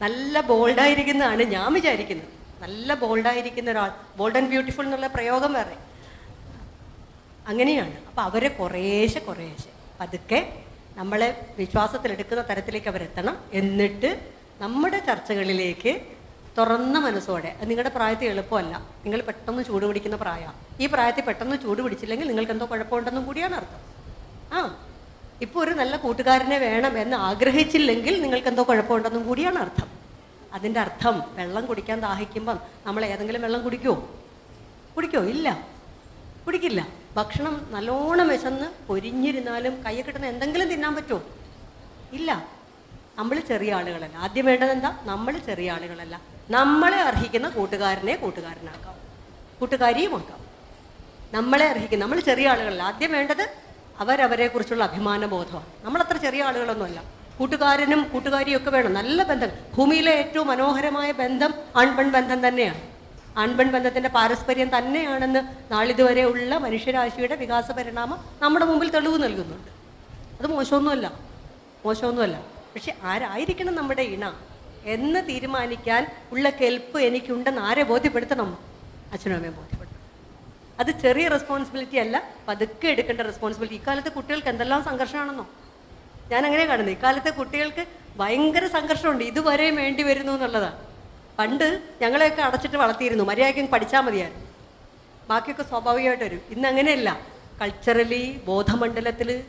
നല്ല ബോൾഡായിരിക്കുന്നതാണ് ഞാൻ വിചാരിക്കുന്നത്. നല്ല ബോൾഡായിരിക്കുന്ന ഒരാൾ ബോൾഡ് ആൻഡ് ബ്യൂട്ടിഫുൾ എന്നുള്ള പ്രയോഗം വേറെ. അങ്ങനെയാണ്. അപ്പോൾ അവരെ കുറേശ്ശെ കുറേശ്ശെ പതുക്കെ നമ്മളെ വിശ്വാസത്തിലെടുക്കുന്ന തരത്തിലേക്ക് അവരെത്തണം. എന്നിട്ട് നമ്മുടെ ചർച്ചകളിലേക്ക് തുറന്ന മനസ്സോടെ നിങ്ങളുടെ പ്രായത്തിൽ എളുപ്പമല്ല. നിങ്ങൾ പെട്ടെന്ന് ചൂട് പിടിക്കുന്ന പ്രായമാണ്. ഈ പ്രായത്തിൽ പെട്ടെന്ന് ചൂട് പിടിച്ചില്ലെങ്കിൽ നിങ്ങൾക്ക് എന്തോ കുഴപ്പമുണ്ടെന്നും കൂടിയാണ് അർത്ഥം. ആ. ഇപ്പോൾ ഒരു നല്ല കൂട്ടുകാരനെ വേണം എന്ന് ആഗ്രഹിച്ചില്ലെങ്കിൽ നിങ്ങൾക്ക് എന്തോ കുഴപ്പമുണ്ടെന്നും കൂടിയാണ് അർത്ഥം. അതിന്റെ അർത്ഥം വെള്ളം കുടിക്കാൻ ദാഹിക്കുമ്പം നമ്മൾ ഏതെങ്കിലും വെള്ളം കുടിക്കോ കുടിക്കോ ഇല്ല. കുടിക്കില്ല. ഭക്ഷണം നല്ലോണം വിശന്ന് പൊരിഞ്ഞിരുന്നാലും കയ്യിൽ കിട്ടുന്ന എന്തെങ്കിലും തിന്നാൻ പറ്റുമോ ഇല്ല. നമ്മൾ ചെറിയ ആളുകളല്ല. ആദ്യം വേണ്ടത് എന്താ? നമ്മൾ ചെറിയ ആളുകളല്ല. നമ്മളെ അർഹിക്കുന്ന കൂട്ടുകാരനെ കൂട്ടുകാരനാക്കാം. കൂട്ടുകാരിയും ആക്കാം. നമ്മളെ അർഹിക്കുന്ന നമ്മൾ ചെറിയ ആളുകളല്ല. ആദ്യം വേണ്ടത് അവരവരെ കുറിച്ചുള്ള അഭിമാന ബോധമാണ് നമ്മളത്ര ചെറിയ ആളുകളൊന്നുമല്ല. കൂട്ടുകാരനും കൂട്ടുകാരിയും ഒക്കെ വേണം. നല്ല ബന്ധം. ഭൂമിയിലെ ഏറ്റവും മനോഹരമായ ബന്ധം ആൺപെൺ ബന്ധം തന്നെയാണ്. ആൺപെൺ ബന്ധത്തിന്റെ പാരസ്പര്യം തന്നെയാണെന്ന് നാളിതുവരെ ഉള്ള മനുഷ്യരാശിയുടെ വികാസ പരിണാമം നമ്മുടെ മുമ്പിൽ തെളിവ് നൽകുന്നുണ്ട്. അത് മോശമൊന്നുമല്ല. മോശമൊന്നുമല്ല. പക്ഷെ ആരായിരിക്കണം നമ്മുടെ ഇണ എന്ന് തീരുമാനിക്കാൻ ഉള്ള കെൽപ്പ് എനിക്കുണ്ടെന്ന് ആരെ ബോധ്യപ്പെടുത്തണം? അച്ഛനും അമ്മയും ബോധ്യപ്പെടുത്തണം അത് ചെറിയ റെസ്പോൺസിബിലിറ്റി അല്ല പതുക്കെ എടുക്കേണ്ട റെസ്പോൺസിബിലിറ്റി ഇക്കാലത്തെ കുട്ടികൾക്ക് എന്തെല്ലാം സംഘർഷമാണെന്നോ? ഞാൻ അങ്ങനെ കാണുന്നത്. ഇക്കാലത്തെ കുട്ടികൾക്ക് ഭയങ്കര സംഘർഷമുണ്ട്. ഇതുവരെ വേണ്ടി വരുന്നു എന്നുള്ളതാണ്. പണ്ട് ഞങ്ങളെയൊക്കെ അടച്ചിട്ട് വളർത്തിയിരുന്നു. മര്യാദയ്ക്ക് പഠിച്ചാൽ മതിയായിരുന്നു. ബാക്കിയൊക്കെ സ്വാഭാവികമായിട്ട് വരും. ഇന്ന് അങ്ങനെയല്ല. കൾച്ചറലി ബോധമണ്ഡലത്തിൽ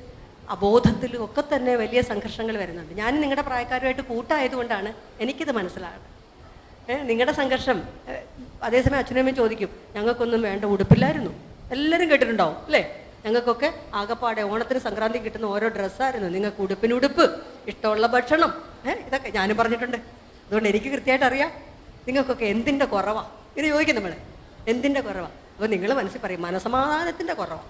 അബോധത്തിലും ഒക്കെ തന്നെ വലിയ സംഘർഷങ്ങൾ വരുന്നുണ്ട്. ഞാൻ നിങ്ങളുടെ പ്രായക്കാരുമായിട്ട് കൂട്ടായതുകൊണ്ടാണ് എനിക്കിത് മനസ്സിലാകുന്നത്. നിങ്ങളുടെ സംഘർഷം. അതേസമയം അച്ഛനമ്മയും ചോദിക്കും ഞങ്ങൾക്കൊന്നും വേണ്ട ഉടുപ്പില്ലായിരുന്നു. എല്ലാവരും കേട്ടിട്ടുണ്ടാവും അല്ലേ? ഞങ്ങൾക്കൊക്കെ ആകപ്പാടെ ഓണത്തിന് സംക്രാന്തി കിട്ടുന്ന ഓരോ ഡ്രസ്സായിരുന്നു. നിങ്ങൾക്ക് ഉടുപ്പിന് ഉടുപ്പ് ഇഷ്ടമുള്ള ഭക്ഷണം. ഏഹ് ഇതൊക്കെ ഞാനും പറഞ്ഞിട്ടുണ്ട്. അതുകൊണ്ട് എനിക്ക് കൃത്യമായിട്ട് അറിയാം നിങ്ങൾക്കൊക്കെ എന്തിന്റെ കുറവാണ് ഇത് ചോദിക്കും നമ്മൾ എന്തിന്റെ കുറവാണ് അപ്പോൾ നിങ്ങൾ മനസ്സിൽ പറയും മനസമാധാനത്തിന്റെ കുറവാണ്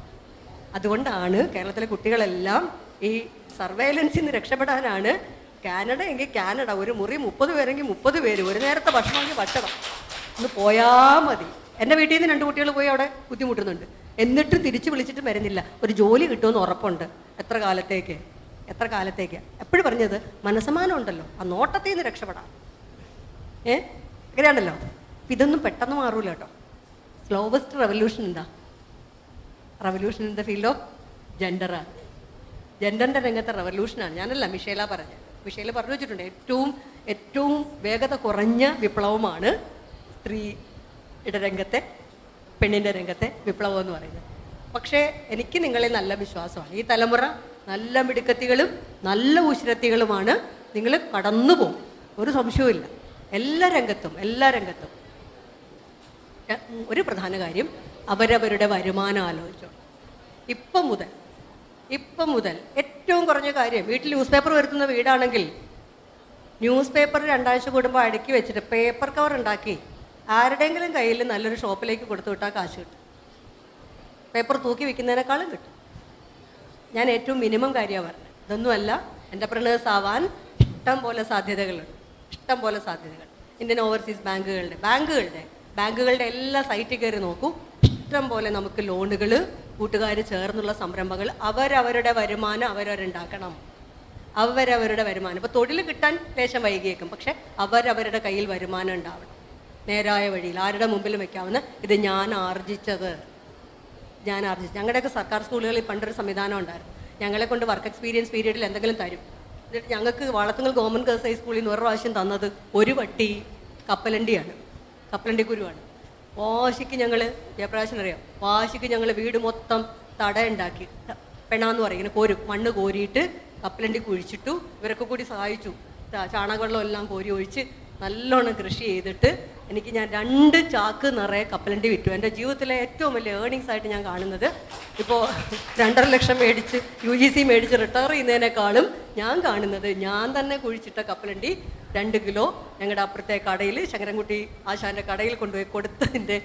അതുകൊണ്ടാണ് കേരളത്തിലെ കുട്ടികളെല്ലാം ഈ സർവൈലൻസിൽ നിന്ന് രക്ഷപ്പെടാനാണ് കാനഡ എങ്കിൽ കാനഡ. ഒരു മുറി മുപ്പത് പേരെങ്കിൽ മുപ്പത് പേര്. ഒരു നേരത്തെ ഭക്ഷണമെങ്കിൽ ഭക്ഷണം. ഒന്ന് പോയാൽ മതി. എന്റെ വീട്ടിൽ നിന്ന് രണ്ട് കുട്ടികൾ പോയി അവിടെ ബുദ്ധിമുട്ടുന്നുണ്ട്. എന്നിട്ടും തിരിച്ചു വിളിച്ചിട്ട് വരുന്നില്ല ഒരു ജോലി കിട്ടുമെന്ന് ഉറപ്പുണ്ട്. എത്ര കാലത്തേക്ക്? എത്ര കാലത്തേക്ക്? എപ്പോഴും പറഞ്ഞത് മനസ്സമാനം ഉണ്ടല്ലോ. ആ നോട്ടത്തിൽ നിന്ന് രക്ഷപ്പെടാം. ഏ? അങ്ങനെയാണല്ലോ. ഇതൊന്നും പെട്ടെന്ന് മാറൂല കേട്ടോ. സ്ലോവസ്റ്റ് റെവല്യൂഷൻ എന്താ? Revolution in the field of ജെൻഡറാണ് ജെൻഡറിന്റെ രംഗത്തെ റെവല്യൂഷനാണ് ഞാനല്ല മിഷേല പറഞ്ഞത്. മിഷേല പറഞ്ഞു വെച്ചിട്ടുണ്ട്. ഏറ്റവും ഏറ്റവും വേഗത കുറഞ്ഞ വിപ്ലവമാണ് സ്ത്രീയുടെ രംഗത്തെ പെണ്ണിന്റെ രംഗത്തെ വിപ്ലവം എന്ന് പറയുന്നത്. പക്ഷേ എനിക്ക് നിങ്ങളിൽ നല്ല വിശ്വാസമാണ്. ഈ തലമുറ നല്ല മിടുക്കത്തികളും നല്ല ഉശിരത്തികളുമാണ്. നിങ്ങൾ കടന്നു പോകും. ഒരു സംശയവുമില്ല. എല്ലാ രംഗത്തും എല്ലാ രംഗത്തും. ഒരു പ്രധാന കാര്യം അവരവരുടെ വരുമാനം ആലോചിച്ചു ഇപ്പം മുതൽ ഇപ്പം മുതൽ ഏറ്റവും കുറഞ്ഞ കാര്യം വീട്ടിൽ ന്യൂസ് പേപ്പർ വരുത്തുന്ന വീടാണെങ്കിൽ ന്യൂസ് പേപ്പർ രണ്ടാഴ്ച കൂടുമ്പോൾ അടുക്കി വെച്ചിട്ട് പേപ്പർ കവർ ഉണ്ടാക്കി ആരുടെയെങ്കിലും കയ്യിൽ നല്ലൊരു ഷോപ്പിലേക്ക് കൊടുത്തു വിട്ടാൽ കാശ് കിട്ടും. പേപ്പർ തൂക്കി വിൽക്കുന്നതിനേക്കാളും കിട്ടും. ഞാൻ ഏറ്റവും മിനിമം കാര്യമാണ് പറഞ്ഞത്. ഇതൊന്നുമല്ല എന്റർപ്രണേഴ്സ് ആവാൻ ഇഷ്ടം പോലെ സാധ്യതകളുണ്ട്. ഇഷ്ടം പോലെ സാധ്യതകൾ. ഇന്ത്യൻ ഓവർസീസ് ബാങ്കുകളുടെ ബാങ്കുകളുടെ ബാങ്കുകളുടെ എല്ലാ സൈറ്റിൽ കയറി നോക്കൂ. ഇഷ്ടം പോലെ നമുക്ക് ലോണുകൾ കൂട്ടുകാർ ചേർന്നുള്ള സംരംഭങ്ങൾ അവരവരുടെ വരുമാനം അവരവരുണ്ടാക്കണം. അവരവരുടെ വരുമാനം. ഇപ്പോൾ തൊഴിൽ കിട്ടാൻ ലേശം വൈകിയേക്കും. പക്ഷെ അവരവരുടെ കയ്യിൽ വരുമാനം ഉണ്ടാവണം. നേരായ വഴിയിൽ ആരുടെ മുമ്പിലും വെക്കാവുന്ന ഇത് ഞാൻ ആർജിച്ചത്. ഞാൻ ആർജിച്ചു. ഞങ്ങളുടെയൊക്കെ സർക്കാർ സ്കൂളുകളിൽ പണ്ടൊരു സംവിധാനം ഉണ്ടായിരുന്നു. ഞങ്ങളെ കൊണ്ട് വർക്ക് എക്സ്പീരിയൻസ് പീരീഡിൽ എന്തെങ്കിലും തരും. എന്നിട്ട് ഞങ്ങൾക്ക് വളത്തുങ്ങൾ ഗവൺമെന്റ് ഗേൾസ് ഹൈസ്കൂളിൽ നിന്ന് ഒരു പ്രാവശ്യം തന്നത് ഒരു വട്ടി കപ്പലണ്ടിയാണ്. കപ്പലണ്ടി കുരുവാണ്. വാശിക്ക് ഞങ്ങൾ ജയപ്രകാശൻ അറിയാം വാശിക്ക് ഞങ്ങൾ വീട് മൊത്തം തട ഉണ്ടാക്കി പെണാന്ന് പറയും ഇങ്ങനെ കോരും മണ്ണ് കോരിയിട്ട് കപ്പലണ്ടി കുഴിച്ചിട്ടു ഇവരൊക്കെ കൂടി സഹായിച്ചു. ചാണകവെള്ളം എല്ലാം കോരി ഒഴിച്ച് നല്ലോണം കൃഷി ചെയ്തിട്ട് എനിക്ക് ഞാൻ രണ്ട് ചാക്ക് നിറയെ കപ്പലണ്ടി വിറ്റു. എന്റെ ജീവിതത്തിലെ ഏറ്റവും വലിയ ഏർണിങ്സ് ആയിട്ട് ഞാൻ കാണുന്നത് ഇപ്പോൾ രണ്ടര ലക്ഷം മേടിച്ച് യു ജി സി മേടിച്ച് റിട്ടയർ ചെയ്യുന്നതിനേക്കാളും ഞാൻ കാണുന്നത് ഞാൻ തന്നെ കുഴിച്ചിട്ട കപ്പലണ്ടി രണ്ട് കിലോ ഞങ്ങളുടെ അപ്പുറത്തെ കടയിൽ ശങ്കരൻകുട്ടി ആശാന്റെ കടയിൽ കൊണ്ടുപോയി കൊടുത്തതിന്റെ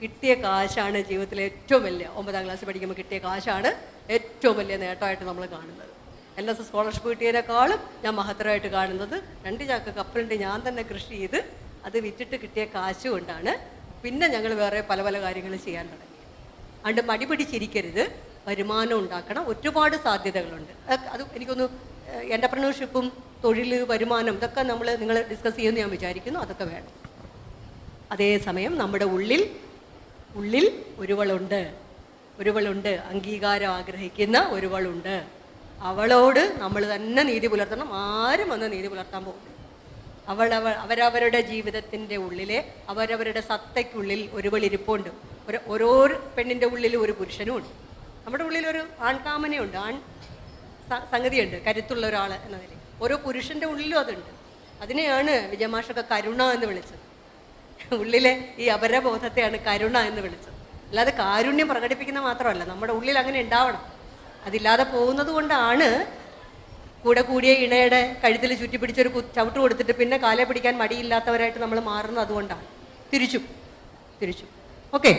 കിട്ടിയ കാശാണ് ജീവിതത്തിലെ ഏറ്റവും വലിയ ഒമ്പതാം ക്ലാസ് പഠിക്കുമ്പോൾ കിട്ടിയ കാശാണ് ഏറ്റവും വലിയ നേട്ടമായിട്ട് നമ്മൾ കാണുന്നത്. എസ് എസ് സ്കോളർഷിപ്പ് കിട്ടിയതിനേക്കാളും ഞാൻ മഹത്തരമായിട്ട് കാണുന്നത് രണ്ട് ചാക്ക കപ്പലുണ്ട് ഞാൻ തന്നെ കൃഷി ചെയ്ത് അത് വിറ്റിട്ട് കിട്ടിയ കാശുകൊണ്ടാണ്. പിന്നെ ഞങ്ങൾ വേറെ പല പല കാര്യങ്ങൾ ചെയ്യാൻ തുടങ്ങി. അതുകൊണ്ട് മടി പിടിച്ചിരിക്കരുത് വരുമാനം ഉണ്ടാക്കണം. ഒരുപാട് സാധ്യതകളുണ്ട്. അത് എനിക്കൊന്ന് എന്റർപ്രണർഷിപ്പും തൊഴിൽ വരുമാനം ഇതൊക്കെ നമ്മൾ നിങ്ങൾ ഡിസ്കസ് ചെയ്യുമെന്ന് ഞാൻ വിചാരിക്കുന്നു. അതൊക്കെ വേണം. അതേസമയം നമ്മുടെ ഉള്ളിൽ ഉള്ളിൽ ഒരുവളുണ്ട്. ഒരുവളുണ്ട്. അംഗീകാരം ആഗ്രഹിക്കുന്ന ഒരുവളുണ്ട്. അവളോട് നമ്മൾ തന്നെ നീതി പുലർത്തണം. ആരും വന്ന് നീതി പുലർത്താൻ പോകുന്നു അവൾ അവ അവരവരുടെ ജീവിതത്തിന്റെ ഉള്ളിലെ അവരവരുടെ സത്തയ്ക്കുള്ളിൽ ഒരുവൾ ഇരിപ്പുണ്ട് ഒരു ഓരോ പെണ്ണിന്റെ ഉള്ളിൽ ഒരു പുരുഷനും ഉണ്ട് നമ്മുടെ ഉള്ളിൽ ഒരു ആൺകാമനയുണ്ട് ആൺ സംഗതിയുണ്ട് കരുത്തുള്ള ഒരാൾ എന്ന നിലയിൽ. ഓരോ പുരുഷന്റെ ഉള്ളിലും അതുണ്ട്. അതിനെയാണ് വിജയമാഷൊക്കെ കരുണ എന്ന് വിളിച്ചത്. ഉള്ളിലെ ഈ അപരബോധത്തെയാണ് കരുണ എന്ന് വിളിച്ചത്. അല്ലാതെ കാരുണ്യം പ്രകടിപ്പിക്കുന്ന മാത്രമല്ല നമ്മുടെ ഉള്ളിൽ അങ്ങനെ ഉണ്ടാവണം. അതില്ലാതെ പോകുന്നത് കൊണ്ടാണ് കൂടെ കൂടിയ ഇണയുടെ കഴുത്തിൽ ചുറ്റി പിടിച്ചൊരു ചവിട്ട് കൊടുത്തിട്ട് പിന്നെ കാലെ പിടിക്കാൻ മടിയില്ലാത്തവരായിട്ട് നമ്മൾ മാറുന്നത് അതുകൊണ്ടാണ്. തിരിച്ചു. തിരിച്ചു. ഓക്കെ